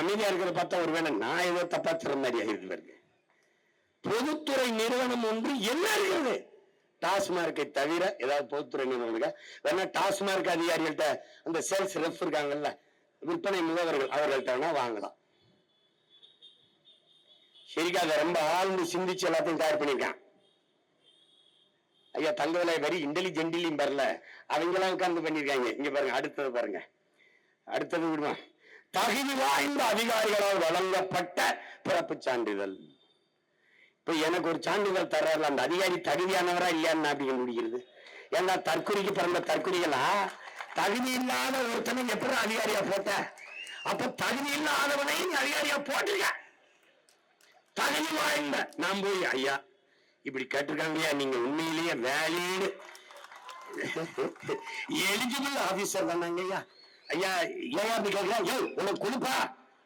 அமைதியா இருக்கிறத பார்த்தா ஒருவேளை நான் ஏதோ தப்பா திற மாதிரி ஆயிருக்கு பாருங்க. பொதுத்துறை நிறுவனம் ஒன்று என்ன இருக்கிறது டாஸ்மார்க்கை தவிர ஏதாவது பொதுத்துறை நிறுவனம் வேணா டாஸ்மார்க் அதிகாரிகள்ட்ட அந்த சேல்ஸ் ரெஃப் இருக்காங்கல்ல விற்பனை முகவர்கள் அவர்கள்ட்ட வேணா வாங்கலாம். சரிக்கா அதை ரொம்ப ஆழ்ந்து சிந்திச்சு எல்லாத்தையும் தயார் பண்ணியிருக்கான். ஐயா தங்க விலை வரி இன்டெலிஜென்ட்லையும் வரல. அவங்களாம் உட்கார்ந்து பண்ணியிருக்காங்க. இங்க பாருங்க அடுத்தது பாருங்க. அடுத்தது விடுமா? தகுதி வாய்ந்த அதிகாரிகளால் வழங்கப்பட்ட பிறப்புச் சான்றிதழ். இப்ப எனக்கு ஒரு சான்றிதழ் தர்றாருல அந்த அதிகாரி தகுதியானவரா இல்லையான்னு அப்படி கண்டுபிடிக்கிறது ஏன்னா தற்குறிக்கு பிறந்த தற்குறிகளா தகுதி இல்லாத ஒருத்தனை எப்படி அதிகாரியா போட்ட? அப்ப தகுதி இல்லாதவனை அதிகாரியா போட்டிருக்க. தகுதி வாய்ந்த நான் போய் ஐயா இப்படி கேட்டிருக்காங்கய்யா நீங்க உண்மையிலேயே வேலைன்னு எலிஜிபிள் ஆபீசர் தானாங்க ஐயா ஐயா ஏன் அப்படி கேட்கிறா ஏய் உனக்கு கொடுப்பா.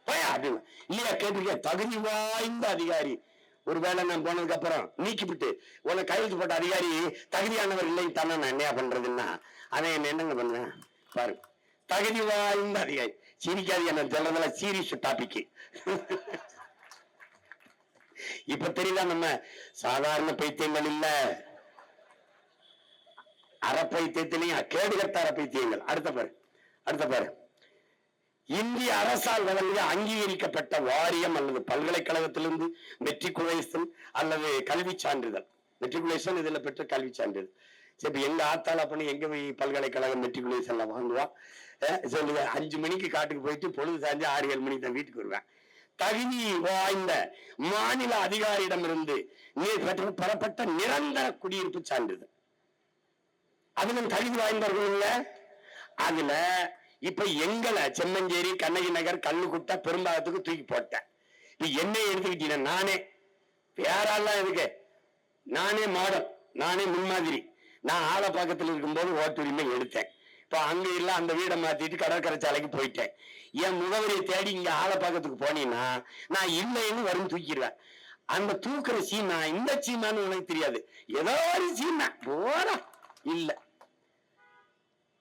போயா அப்படின்னு இல்லையா கேட்டிருக்க தகுதி வாய்ந்த அதிகாரி. ஒருவேளை நான் போனதுக்கு அப்புறம் நீக்கிவிட்டு உன கையெழுத்து போட்ட அதிகாரி தகுதியானவர் இல்லை தானே நான் என்னையா பண்றதுன்னா? அவன் என்ன என்னங்க பண்ணுவேன் பாரு. தகுதி வாய்ந்த அதிகாரி. சிரிக்காது என்ன சொல்றதுல சீரியஸ் டாபிக் இப்ப தெரியல நம்ம சாதாரண பைத்தியங்கள் இல்ல. அறப்பைத்தியத்திலையும் கேடுகட்ட அறப்பைத்தியங்கள். அடுத்த பாரு. அடுத்த பாரு. இந்திய அரசால் வழங்கிய அங்கீகரிக்கப்பட்ட வாரியம் அல்லது பல்கலைக்கழகத்திலிருந்து மெட்ரிகுலேஷன் அல்லது கல்வி சான்றிதழ். மெட்ரிகுலேஷன் இதுல பெற்ற கல்வி சான்றிதழ். சரி இப்ப எங்க ஆத்தால பண்ணி எங்க போய் பல்கலைக்கழகம் மெட்ரிகுலேஷன்ல வாங்குவா? சொல்லுங்க அஞ்சு மணிக்கு காட்டுக்கு போயிட்டு பொழுது சாஞ்சு ஆறு ஏழு மணிக்கு தான் வீட்டுக்கு வருவேன். தகுதி வாய்ந்த மாநில அதிகாரியிடமிருந்து நீ- பெற்ற- பெறப்பட்ட நிரந்தர குடியிருப்பு சான்றிதழ். அதிலும் தகுதி வாய்ந்தவர்கள் இல்ல. அதுல இப்ப எங்களை செம்மஞ்சேரி கண்ணகி நகர் கல்லுக்குட்டை பெரும்பாலத்துக்கு தூக்கி போட்டேன். இப்ப என்னை எடுத்துக்கிட்டீங்க நானே. வேற இருக்கு நானே மாடல் நானே முன்மாதிரி. நான் ஆலப்பாக்கத்தில் இருக்கும்போது ஓட்டுரிமை எடுத்தேன். இப்போ அங்கே இல்லை அந்த வீடை மாற்றிட்டு கடற்கரை சாலைக்கு போயிட்டேன். என் முகவரியை தேடி இங்கே ஆளை பக்கத்துக்கு போனீங்கன்னா நான் இல்லைன்னு வரும் தூக்கிடுவேன். அந்த தூக்குற சீமா இந்த சீமான்னு உனக்கு தெரியாது. ஏதோ ஒரு சீமா போட. இல்லை.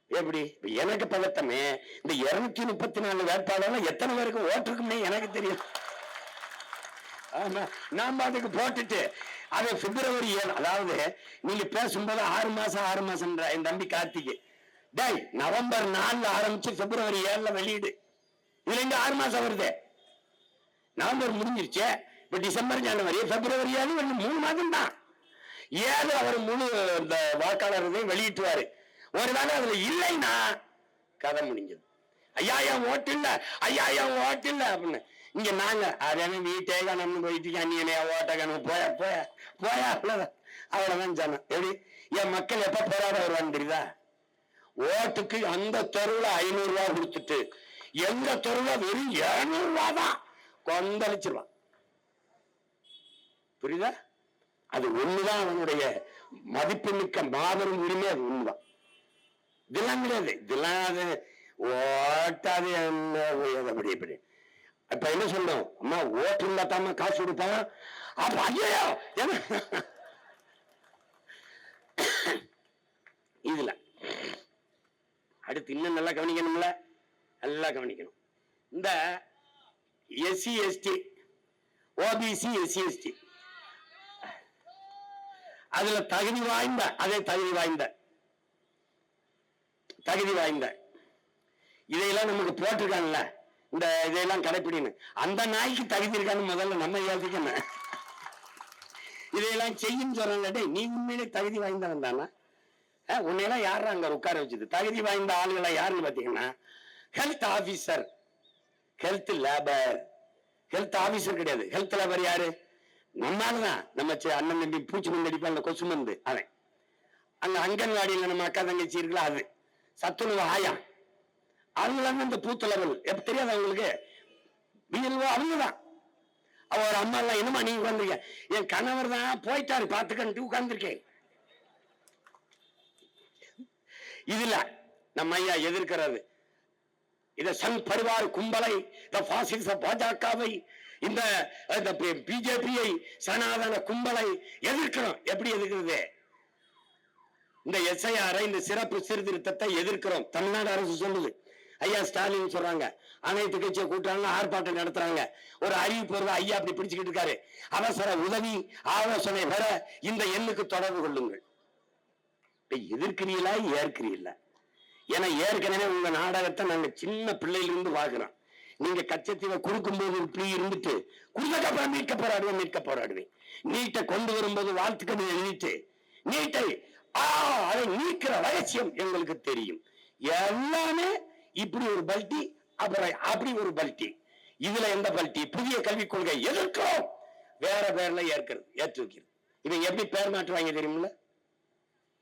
எப்படி? எனக்கு பதட்டமே. இந்த இருநூத்தி முப்பத்தி நாலு வேட்பாளர்கள் எத்தனை பேருக்கு ஓட்டுருக்குமே எனக்கு தெரியும். ஆமா நாம அதுக்கு போட்டுட்டு அது பிப்ரவரி ஏழு அதாவது நீங்க பேசும்போது ஆறு மாசம் ஆறு மாசம் என் தம்பி கார்த்திக் டேய் நவம்பர் நாலுல ஆரம்பிச்சு பிப்ரவரி ஏழுல வெளியீடு. இதுல இருந்து ஆறு மாசம் வருது. நவம்பர் முடிஞ்சிருச்சு. இப்ப டிசம்பர் ஜனவரி பிப்ரவரி ஏழு மூணு மாதம் தான் ஏழு அவர் முழு இந்த வாக்காளர் வெளியிட்டுவாரு. ஒருவேளை அதுல இல்லைன்னா கதை முடிஞ்சது. ஐயா என் ஓட்டு இல்ல. ஐயா என் ஓட்டு இல்ல அப்படின்னு. இங்க நாங்க அதே வீட்டே கணம்னு போயிட்டு அண்ணியனையா ஓட்ட கணம் போயா போயா போயா அவ்வளவுதான். அவ்வளவுதான் ஜனம். எப்படி? என் மக்கள் எப்ப போராட வருவான்னு தெரியுதா? ஓட்டுக்கு அந்த தெருவுல ஐநூறு ரூபா கொடுத்துட்டு எங்க தெருவுல வெறும் இருநூறு ரூபா தான் கொந்தளிச்சிருவான். புரியுதா? அது ஒண்ணுதான் அவனுடைய மதிப்புமிக்க மாபெரும் உரிமை அது ஒண்ணுதான். இதெல்லாம் கிடையாது. இதெல்லாம் அது ஓட்டாது என்ன அப்படி இப்படி. இப்ப என்ன சொன்னோம்? அம்மா ஓட்டு இல்லாத்தாம காசு கொடுப்பான் அப்ப ஐயோ என்ன? இதுல. அடுத்து இன்னும் நல்லா கவனிக்கணும்ல? நல்லா கவனிக்கணும். இந்த SC ST OBC SC ST அதுல தகுதி வாய்ந்த அதே தகுதி வாய்ந்த தகுதி வாய்ந்த. இதையெல்லாம் நமக்கு போட்டிருக்காங்கல்ல இந்த இதையெல்லாம் கடைப்பிடின்னு. அந்த நாய்க்கு தகுதி இருக்கான்னு முதல்ல நம்ம யோசிக்கணும். இதையெல்லாம் செய்யும் சொல்றாங்க நீ உண்மையிலே தகுதி வாய்ந்தவன் தானா? உன்னையெல்லாம் யார் அங்க உட்கார வச்சது? தகுதி வாய்ந்த ஆளுகளை யாருன்னு பாத்தீங்கன்னா health officer health labour health officer கிடையாது. ஹெல்த் லேபர் யாரு? நம்மாலதான் நம்ம அண்ணன் தம்பி பூச்சி மருந்து அந்த கொசு மருந்து. அவன். அந்த அங்கன்வாடியில் நம்ம அக்கா தங்கச்சி இருக்குல்ல அது. சத்துணவு ஆயா. அவங்களாம் இந்த பூத்த லெவல். எப்ப தெரியாது அவங்களுக்கு பிஎல்ஓ அவங்க தான் ஒரு அம்மா எல்லாம் என்னமா நீங்க உட்காந்துருக்க என் கணவர் தான் போயிட்டாரு பார்த்துக்கன்ட்டு உட்காந்துருக்கேன் இதுல நம்ம ஐயா எதிர்க்கிறது இத சங் பரிவார் கும்பலை இந்த பாசிச பாஜகவை இந்த பிஜேபியை சனாதன கும்பலை எதிர்க்கிறோம். எப்படி எதிர்க்கிறது? இந்த எஸ்ஐஆரை இந்த சிறப்பு சீர்திருத்தத்தை எதிர்க்கிறோம். தமிழ்நாடு அரசு சொல்லுது. ஐயா ஸ்டாலின் சொல்றாங்க. அனைத்து கட்சியை கூட்டாங்க ஆர்ப்பாட்டம் நடத்துறாங்க. ஒரு அறிவிப்பு வருது ஐயா அப்படி பிடிச்சுக்கிட்டு இருக்காரு. அவசர உதவி ஆலோசனை பெற இந்த எண்ணுக்கு தொடர்பு கொள்ளுங்கள். எதிர்க்கிறீங்களா ஏற்கிறீங்களா ஏன்னா ஏற்கனவே உங்க நாடகத்தை நாங்க சின்ன பிள்ளையில இருந்து பாக்குறோம் நீங்க கச்சத்தீவை கொடுக்கும் போது இப்படி இருந்துட்டு குடும்பக்கப்புறம் மீட்க போராடுவேன் மீட்க போராடுவேன். நீட்டை கொண்டு வரும்போது வாழ்த்துக்கள் எழுதிட்டு நீட்டை அதை நீக்கிற ரகசியம் எங்களுக்கு தெரியும். எல்லாமே இப்படி ஒரு பல்ட்டி அப்புறம் அப்படி ஒரு பல்டி. இதுல எந்த பல்டி? புதிய கல்விக் கொள்கை எதிர்க்கிறோம். வேற பேர்ல ஏற்கிறது ஏற்று வைக்கிறது இவன் எப்படி பேர் மாற்றுவாங்க தெரியுமில்ல?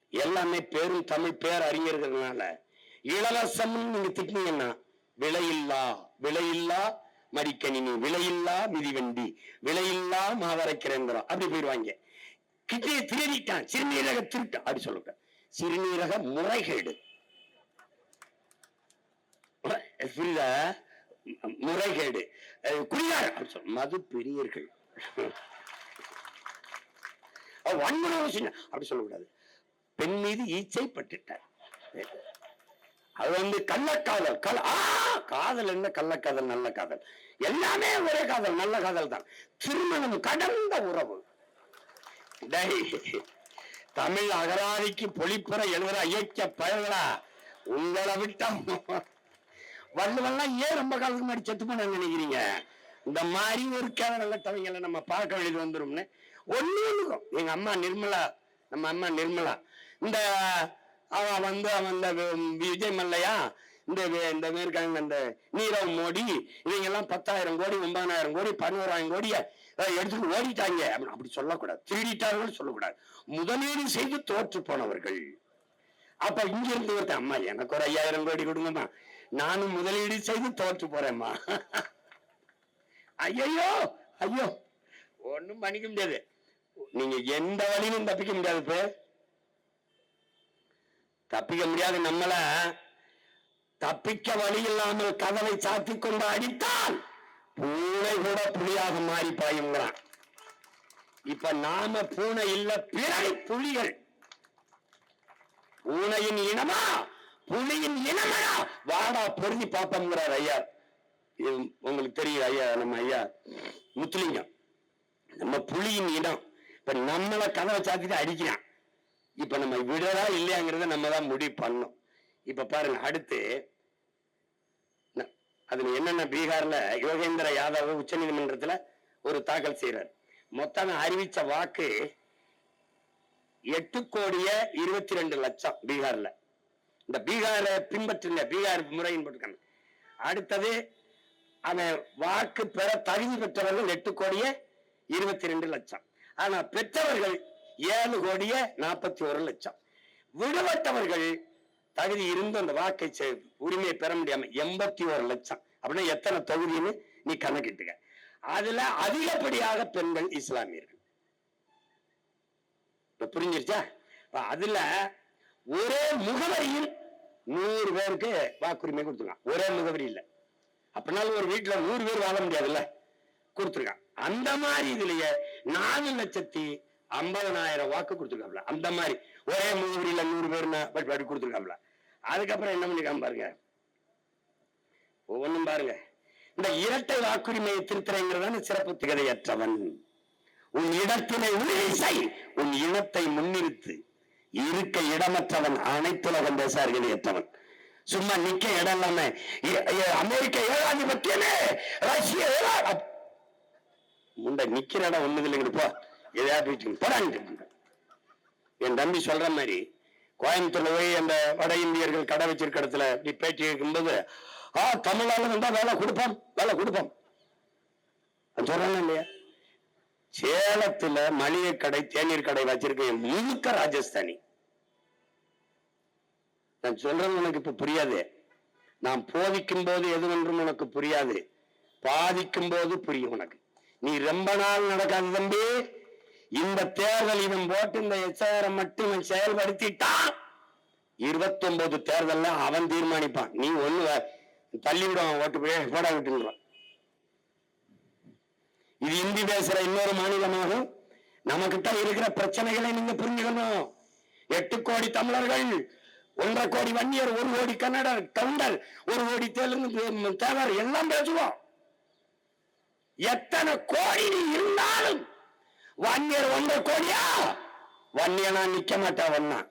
எல்லாமே பேரும் தமிழ் பேர் அறிஞர்கள்னால. இலவசம் நீங்க திட்டினீங்கன்னா விலையில்லா விலையில்லா மடிக்கணினி விலையில்லா மிதிவண்டி விலையில்லா மாவரைக்கிறேங்கிறோம் அப்படி போயிடுவாங்க. திருடிட்டான். சிறுநீரக திருட்டு. அப்படி சொல்லுங்க. சிறுநீரக முறைகேடு. புரியுதா? முறைகேடு. அஹ் குடியார் மது பிரியர்கள். வன்முறை சின்ன அப்படி சொல்லக்கூடாது. பெண் மீது ஈச்சை பட்டுட்டார் அது வந்து கள்ளக்காதல். கல ஆ! காதல் என்ன? கள்ளக்காதல் நல்ல காதல். எல்லாமே ஒரே காதல் நல்ல காதல் தான் திருமணம் கடந்த உறவு. தமிழ் அகராதிக்கு பொழிப்புற எழுதுற ஐயக்க பயல்களா உங்களை விட்டா வள்ளுவெல்லாம் ஏன் ரொம்ப காலத்துக்கு முன்னாடி செத்து போன நினைக்கிறீங்க? இந்த மாதிரி ஒரு கேவலத்தவங்களை நம்ம பார்க்க வேண்டியது வந்துரும்னு. ஒண்ணு இருக்கும் எங்க அம்மா நிர்மலா நம்ம அம்மா நிர்மலா. இந்த அவன் வந்து அவன் இந்த வி- விஜய் மல்லையா? இந்த இந்த இருக்காங்க இந்த நீரவ் மோடி இவங்க எல்லாம் பத்தாயிரம் கோடி ஒன்பதாயிரம் கோடி பதினோராயிரம் கோடிய எடுத்துட்டு ஓடிட்டாங்க. அப்படின்னு அப்படி சொல்லக்கூடாது. திருடிட்டார்கள் சொல்லக்கூடாது. முதலீடு செய்து தோற்று போனவர்கள். அப்ப இங்க இருந்து ஒருத்தன் அம்மா எனக்கு ஒரு ஐயாயிரம் கோடி கொடுங்கம்மா. நானும் முதலீடு செய்து தோற்று போறேம்மா. ஐயோ ஐயோ. ஒண்ணும் பண்ணிக்க முடியாது. நீங்க எந்த வழியிலும் தப்பிக்க முடியாது இப்ப. தப்பிக்க முடியாது நம்மள. தப்பிக்க வழி இல்லாமல் கதவை சாத்தி கொண்டு அடித்தால் பூனை கூட புலியாக மாறி பாயுங்கிறான். இப்ப நாம பூனை இல்ல பிறை புலிகள். பூனையின் இனமா? புலியின் இனமா? வாடா பொருந்தி பார்ப்போங்கிறார் ஐயா. உங்களுக்கு தெரியும் ஐயா நம்ம ஐயா முத்துலிங்கம். நம்ம புலியின் இனம். இப்ப நம்மளை கதவை சாத்திட்டு அடிக்கிறான். இப்ப நம்ம விடறா இல்லையாங்கிறத நம்ம தான் முடிவு பண்ணோம் இப்ப பாருங்க அடுத்து அதுல என்னென்ன பீகார்ல யோகேந்திர யாதவ் உச்ச நீதிமன்றத்துல ஒரு தாக்கல் செய்யறார் மொத்தம் அறிவிச்ச வாக்கு எட்டு கோடிய இருபத்தி ரெண்டு லட்சம் பீகார்ல. இந்த பீகாரை பின்பற்றுங்க பீகார் முறையின் போட்டுக்காங்க அடுத்தது அவன் வாக்கு பெற தகுதி பெற்றவர்கள் எட்டு கோடிய இருபத்தி ரெண்டு லட்சம். ஆனா பெற்றவர்கள் ஏழு கோடிய நாற்பத்தி ஒரு லட்சம். விடுபட்டவர்கள் தகுதி இருந்து அந்த வாக்கை உரிமையை பெற முடியாம எண்பத்தி ஒரு லட்சம். அப்படின்னா எத்தனை தொகுதின்னு நீ கணக்கிட்டுக்க. அதுல அதிகப்படியாக பெண்கள் இஸ்லாமியர்கள். இப்ப புரிஞ்சிருச்சா? அதுல ஒரே முகவரியில் நூறு பேருக்கு வாக்குரிமை கொடுத்துருக்கான். ஒரே முகவரி இல்ல. அப்படினாலும் ஒரு வீட்டுல நூறு பேர் வாழ முடியாதுல்ல? கொடுத்துருக்கான். அந்த மாதிரி இதுலயே நாலு லட்சத்தி ஐம்பதனாயிரம் வாக்கு கொடுத்துருக்காப்ல. அந்த மாதிரி. ஒரே முகவரியில நூறு பேர் அப்படி கொடுத்துருக்காப்ல. அதுக்கப்புறம் என்ன பண்ணிருக்கான் பாருங்க. ஒவ்வொன்றும் பாருங்க. இந்த இரட்டை வாக்குரிமையை திருத்தரைங்கிறதான சிறப்பு திகதையற்றவன். உன் இடத்தினை உறுதி செய் உன் இனத்தை முன்னிறுத்து. இருக்க இடமற்றவன் அனைத்துலகம் பேசார்கள் ஏற்றவன் சும்மா நிக்க இடம் இல்லாம அமெரிக்க ஏகாதிபத்தியமே ரஷ்ய முண்டை நிக்கிற இடம் ஒண்ணுது இல்லைங்க போ. எதையா போயிட்டு போடாங்க என் தம்பி சொல்ற மாதிரி கோயம்புத்தூர்ல போய் அந்த வட இந்தியர்கள் கடை வச்சிருக்க இடத்துல இப்படி பேச்சு கேட்கும்போது ஆ தமிழ்நாடு வந்தா வேலை கொடுப்போம் வேலை கொடுப்போம். சொல்றாங்க இல்லையா? சேலத்துல மளிகை கடை தேநீர் கடை வச்சிருக்க முழுக்க ராஜஸ்தானி. நான் சொல்றது உனக்கு இப்ப புரியாது. நான் போதிக்கும் போது எது ஒன்றும் உனக்கு புரியாது. பாதிக்கும் போது புரியும் உனக்கு. நீ ரொம்ப நாள் நடக்காது தம்பி. இந்த தேர்தல் இவன் போட்டு இந்த எச்ஆரம் மட்டும் இவன் செயல்படுத்திட்டான். இருபத்தி ஒன்பது தேர்தல் அவன் தீர்மானிப்பான். நீ ஒண்ணு தள்ளிவிடுவான் ஓட்டு போய் போட விட்டுருவான் இது இந்தி பேசுற இன்னொரு மாநிலமாகும். நமக்கிட்ட இருக்கிற பிரச்சனைகளை நீங்க புரிஞ்சுக்கணும். எட்டு கோடி தமிழர்கள் ஒன்றரை கோடி வன்னியர் ஒரு கோடி கன்னடர் கவுண்டர் ஒரு கோடி தெலுங்கு தேவர் எல்லாம் பேசுவோம். எத்தனை கோடி இருந்தாலும் வன்னியர் ஒன்பது கோடியா? வன்னியனா நிக்க மாட்டா ஒன்னா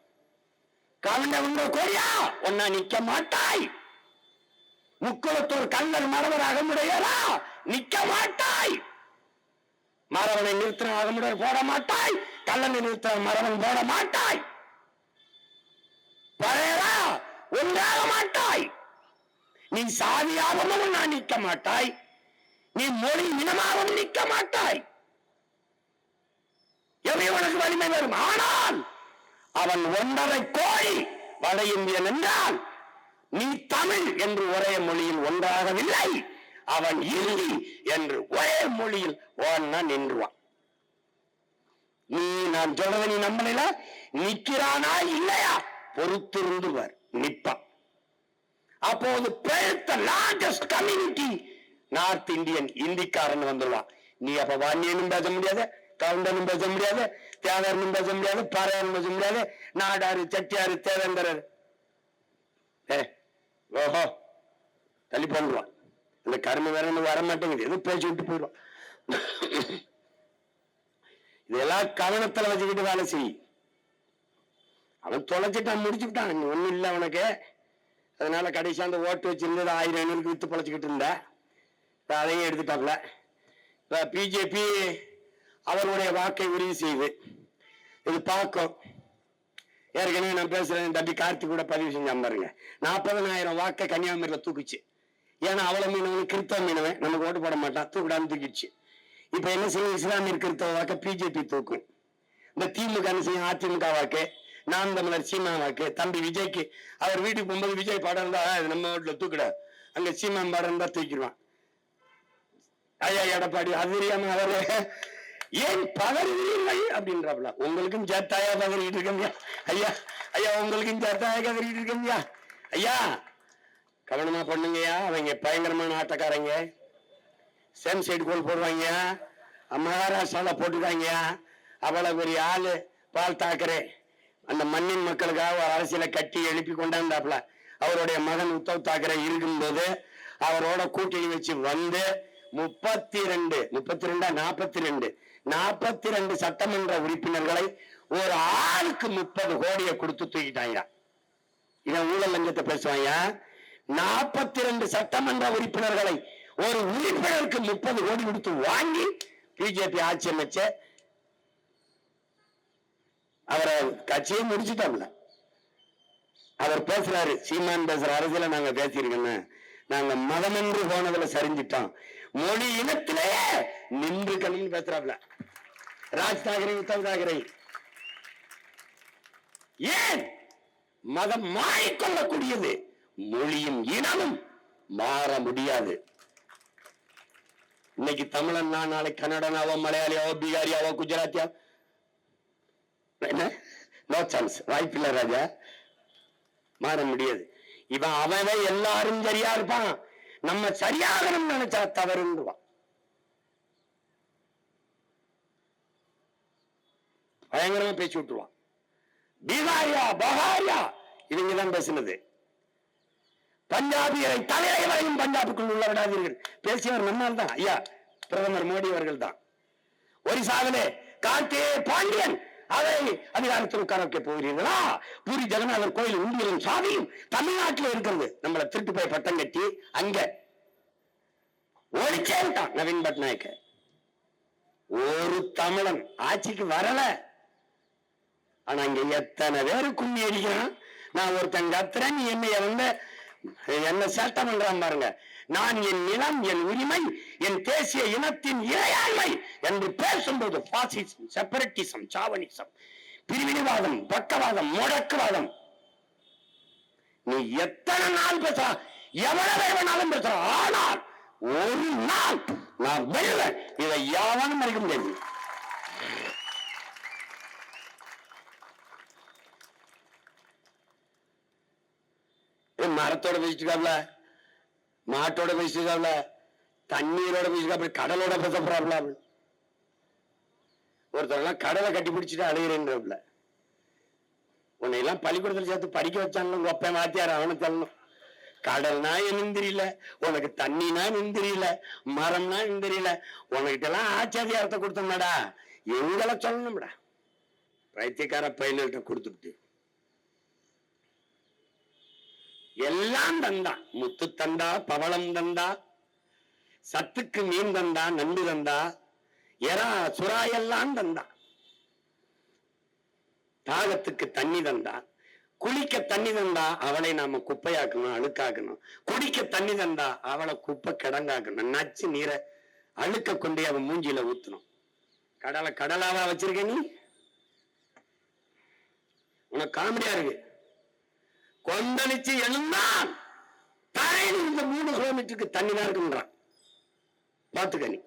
கவிஞர் ஒன்பது கோடியா? ஒன்னா நிக்க மாட்டாய். முக்குளத்தூர் கண்ணர் மரவர் அகமுடையரா? நிக்க மாட்டாய். மரவனை நிறுத்தின அகமுடையர் போட மாட்டாய். கல்லனை நிறுத்தின மரவன் போட மாட்டாய். பழையரா? ஒன்றாக மாட்டாய். நீ சாதியாகவும் நான் நிற்க மாட்டாய். நீ மொழி இனமாகவும் நிற்க மாட்டாய். எப்படி உனக்கு வலிமை வரும்? ஆனால் அவன் ஒன்றரை கோடி வட இந்தியன் என்றால் நீ தமிழ் என்று ஒரே மொழியில் ஒன்றாகவில்லை. அவன் இந்தி என்று ஒரே மொழியில் ஓன்னா நின்றுவான். நீ நான் சொல்றதை நீ நம்பல நிக்கிறானா இல்லையா? பொறுத்திருந்து வர் நிப்பான் அப்போது பெருத்த லார்ஜஸ்ட் கம்யூனிட்டி நார்த் இந்தியன் இந்திக்காரன் வந்துடுவான் நீ அப்ப வாணியனும் பேச முடியாது. கவுண்டனும் பேச முடியாது தேவரனும் பேச முடியாது பாறையனும் பேச முடியாது நாடாரு செட்டியாரு தேவேந்திரர். ஏ ஓஹோ தள்ளி போடுவான் இந்த கருமை வேற வர மாட்டேங்குது. எதுவும் பேச்சு விட்டு போயிடும். இதெல்லாம் கவனத்துல வச்சுக்கிட்டு வேலை செய். அவன் தொலைச்சிட்டான் முடிச்சுட்டான் நீ ஒண்ணும் இல்லை அவனுக்கு. அதனால கடைசி அந்த ஓட்டு வச்சிருந்தது ஆயிரம் ஐநூறுக்கு வித்து பழச்சிக்கிட்டு இருந்த. அதையும் எடுத்துட்டாப்ல பிஜேபி அவருடைய வாக்கை உறுதி செய்து இது பார்க்கும் ஏற்கனவே நான் பேசுறேன் தம்பி கார்த்திக் கூட பதிவு செஞ்சா பாருங்க. நாற்பதனாயிரம் வாக்கை கன்னியாகுமரியில தூக்குச்சு. ஏன்னா அவ்வளவு மீனவன் கிறிஸ்தவ மீனவன். நமக்கு ஓட்டு போட மாட்டான். தூக்கிடாம தூக்கிடுச்சு. இப்ப என்ன செய்யும் இஸ்லாமிய கிறிஸ்தவ வாக்க பிஜேபி தூக்கும். இந்த திமுக என்ன செய்யும்? அதிமுக வாக்கு நாம் தமிழர் சீமா வாக்கு தம்பி விஜய்க்கு. அவர் வீட்டுக்கு போகும்போது விஜய் படம் இருந்தா நம்ம வீட்டுல தூக்கிட. அங்க சீமான் படம் இருந்தா தூக்கிடுவான். ஐயா எடப்பாடி அது தெரியாம அவரு ஏன் பதறுகிறீர்கள் அப்படின்றாப்ல உங்களுக்கும் சேர்த்தாயா பதறிட்டு இருக்கீங்க ஐயா ஐயா உங்களுக்கும் சேர்த்தாயா கதறிட்டு இருக்கீங்க ஐயா கவனமா பண்ணுங்கய்யா. அவங்க பயங்கரமான ஆட்டக்காரங்க. சேம் சைடு கோல் போடுவாங்க மகாராஷ்டிரால போட்டுருக்காங்க அவ்வளவு பெரிய ஆளு பால் தாக்கரே. அந்த மண்ணின் மக்களுக்காக ஒரு அரசியலை கட்டி எழுப்பி கொண்டாந்தாப்ல. அவருடைய மகன் உத்தவ் தாக்கரே இருக்கும்போது அவரோட கூட்டணி வச்சு வந்து முப்பத்தி ரெண்டு முப்பத்தி ரெண்டா நாற்பத்தி ரெண்டு நாற்பத்தி ரெண்டு சட்டமன்ற உறுப்பினர்களை ஒரு ஆளுக்கு முப்பது கோடியை கொடுத்து தூக்கிட்டாங்க இவன் ஊழல் லஞ்சத்தை பேசுவாங்க நாற்பத்தி ரெண்டு சட்டமன்ற உறுப்பினர்களை ஒரு உறுப்பினருக்கு முப்பது கோடி கொடுத்து வாங்கி பிஜேபி ஆட்சி அமைச்ச அவரை கட்சியை முடிச்சுட்டோம்ல அவர் பேசுறாரு சீமான் பேசுற அரசியல நாங்க பேசியிருக்கோங்க நாங்க மதமென்று போனதுல சரிஞ்சிட்டோம். மொழி இனத்திலேயே நின்று கண்ணுன்னு பேசுறாப்ல. ராஜ் தாக்கரே உத்தவ் தாக்கரே ஏன் மதம் மாறிக்கொள்ளக்கூடியது? மொழியும் இனமும் மாற முடியாது. இன்னைக்கு தமிழன் நான் நாளைக்கு கன்னடனாவோ மலையாளியாவோ பீகாரியாவோ குஜராத்தியா? என்ன? நோ சான்ஸ் வாய்ப்பில்லை ராஜா. மாற முடியாது. இவன் அவன் எல்லாரும் சரியா இருப்பான். நம்ம சரியாகணும் நினைச்சா தவறுன்றுவான் பயங்கரமா பேசி விட்டுருவான். பீகாரியா பகாரியா இவங்க தான் பேசினது பஞ்சாபியரை தலைவரையும் பஞ்சாபுக்குள் உள்ள விடாதீர்கள். பேசியவர் நம்மால் தான். ஐயா பிரதமர் மோடி அவர்கள் தான். ஒரிசாவிலே காத்தே பாண்டியன் அதை அதிகாரத்தில் உட்கார வைக்க போகிறீர்களா? பூரி ஜெகநாதர் கோயில் உண்டியலின் சாதியும் தமிழ்நாட்டில் இருக்கிறது. நம்மளை திருட்டு போய் பட்டம் கட்டி அங்க. ஓடிச்சே நவீன் பட்நாயக்க. ஒரு தமிழன் ஆட்சிக்கு வரல. ஆனா இங்க எத்தனை பேரு கும்மி அடிக்கிறான்? நான் ஒருத்தன் கத்துறேன் நீ என்னைய வந்து என்ன சேட்டை பண்றான் பாருங்க. நான் என் நிலம் என் உரிமை என் தேசிய இனத்தின் இறையாண்மை என்று பேசும்போது பாசிசம் செப்பரட்டிசம் சாவனிசம் பிரிவினைவாதம் பக்கவாதம் முடக்குவாதம். நீ எத்தனை நாள் பேச எவ்வளவு வேணாலும் பேசுற? ஆனால் ஒரு நாள் நான் வெல்வேன். இதை யாவனும் மறைக்க முடியாது. மரத்தோட பேசிட்டுக்காப்ல மாட்டோட பேசிட்டுக்காப்ல தண்ணீரோட பேசிட்டு கடலோட பேச போறாப்ல ஒருத்தரெல்லாம் கடலை கட்டி பிடிச்சிட்டு அழுகிறேன்றாப்ல. உன்னை எல்லாம் பள்ளிக்கூடத்துல சேர்த்து படிக்க வச்சாலும் உங்க மாத்தியார் வாத்தியார் அவனை சொல்லணும். கடல்னா என்னன்னு தெரியல. உனக்கு தண்ணினா என்னன்னு தெரியல. மரம்னா என்னன்னு தெரியல. உனக்கிட்ட எல்லாம் ஆச்சாரியாரத்தை கொடுத்தோம்டா. எங்களை சொல்லணும்டா. பைத்தியக்கார பையன்கிட்ட கொடுத்துட்டு. எல்லாம் தந்தா. முத்து தந்தா பவளம் தந்தா சத்துக்கு மீன் தந்தா நண்டு தந்தா எறா சுறா எல்லாம் தந்தா. தாகத்துக்கு தண்ணி தந்தா. குளிக்க தண்ணி தந்தா அவளை நாம குப்பையாக்கணும் அழுக்காக்கணும். குடிக்க தண்ணி தந்தா அவளை குப்பை கிடங்காக்கணும். நச்சு நீரை அழுக்க கொண்டு அவன் மூஞ்சில ஊத்தணும். கடலை கடலாவா வச்சிருக்க நீ? உனக்கு காமெடியா இருக்கு. கொந்தளிச்சு எழுந்தான். தரையில் இந்த மூணு கிலோமீட்டருக்கு தண்ணி தான் இருக்குன்றான் பாத்துக்க நீ.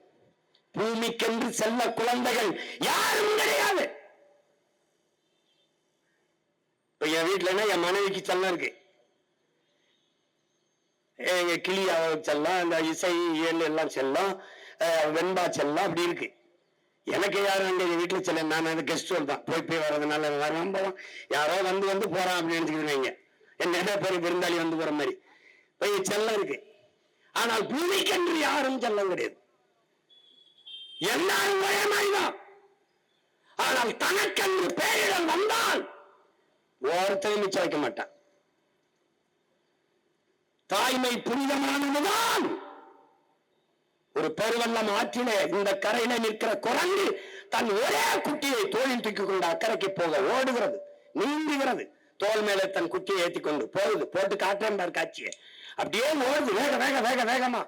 பூமிக்கென்று செல்ல குழந்தைகள் யாரும் கிடையாது. இப்ப என் வீட்டுலன்னா என் மனைவிக்கு செல்லம் இருக்கு. எங்க கிளி அவ செல்லம் இந்த இசை இயல் எல்லாம் செல்லம் வெண்பா செல்லம் அப்படி இருக்கு. எனக்கு யாரும் அங்க எங்க வீட்டுல செல்ல நான் அந்த கெஸ்ட் தான். போய் போய் வர்றதுனால வரலாம் போலாம் யாரோ வந்து வந்து போறான் அப்படின்னு நினைச்சுக்கிறீங்க என் பெரிய விருந்தாளி வந்து போற மாதிரி. போய் செல்லம் இருக்கு. ஆனால் பூமிக்கன்று யாரும் செல்லம் கிடையாது. எல்லாரும் ஒரே மாதிரிதான் ஆனால் தனக்கென்று பேரிடர் வந்தால் ஒருத்தரையும் மிச்சம் வைக்க மாட்டான். தாய்மை புனிதமானதுதான். ஒரு பெருவெள்ளம் ஆற்றிலே இந்த கரையில நிற்கிற குரங்கு தன் ஒரே குட்டியை தோழில் தூக்கி கொண்டு அக்கறைக்கு போக ஓடுகிறது நீந்துகிறது. தோல் மேலே தன் குட்டியை ஏத்தி கொண்டு போகுது போட்டு காட்டுறேன் பார் காட்சியை. அப்படியே ஓடுது வேக வேக வேக வேகமா.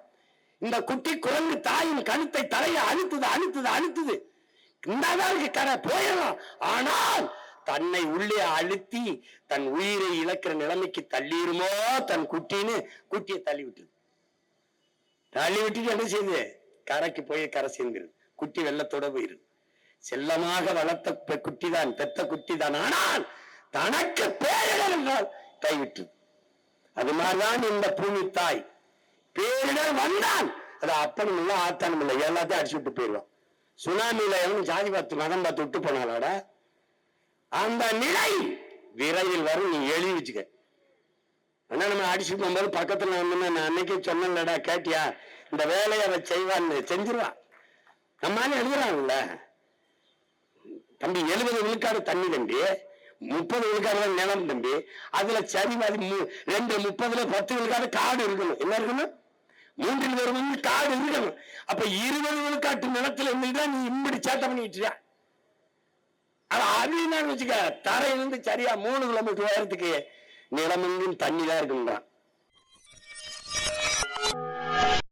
இந்த குட்டி குரங்கு தாயின் கழுத்தை தலையை அழுத்துது அழுத்துது அழுத்துது. இந்தாதான் கரை போயிடலாம். ஆனால் தன்னை உள்ளே அழுத்தி தன் உயிரை இழக்கிற நிலைமைக்கு தள்ளிருமோ தன் குட்டின்னு குட்டியை தள்ளி விட்டுது. தள்ளி விட்டுட்டு என்ன செய்யுது கரைக்கு போய் கரை சேர்ந்துருது குட்டி வெள்ளத்தோட போயிருது செல்லமாக வளர்த்த குட்டி தான் பெத்த குட்டிதான். ஆனால் தனக்கு பேரிடர் என்றால் கைவிட்டு அது மாதிரிதான் இந்த பூமி தாய். பேரிடர் வந்தான் அது அப்பனும் இல்லை ஆத்தானும் இல்லை எல்லாத்தையும் அடிச்சு விட்டு போயிடுவான். சுனாமியில எவனும் ஜாதி பார்த்து மதம் பார்த்து விட்டு போனாலோட? அந்த நிலை விரைவில் வரும் நீ எழுதி வச்சுக்க. ஆனா நம்ம அடிச்சு போகும்போது பக்கத்துல வந்து நான் அன்னைக்கு சொன்னேன்லடா கேட்டியா? இந்த வேலையை அவன் செய்வான்னு செஞ்சிருவான். நம்மளால எழுதுறான்ல. தம்பி எழுபது விழுக்காடு தண்ணி தம்பி. முப்பது விழுக்காடு தான் நிலம் தம்பி. அதுல சரி மாதிரி ரெண்டு முப்பதுல பத்து விழுக்காடு காடு இருக்கணும். என்ன இருக்கணும்? மூன்றில் ஒரு வந்து காடு இருக்கணும். அப்ப இருபது விழுக்காட்டு நிலத்துல இருந்துதான் நீ இப்படி சேட்டை பண்ணிக்கிட்டு ஆனா அது என்னன்னு வச்சுக்க. தரையிலிருந்து சரியா மூணு கிலோமீட்டர் உயரத்துக்கு நிலமெங்கும் தண்ணி தான் இருக்குன்றான்.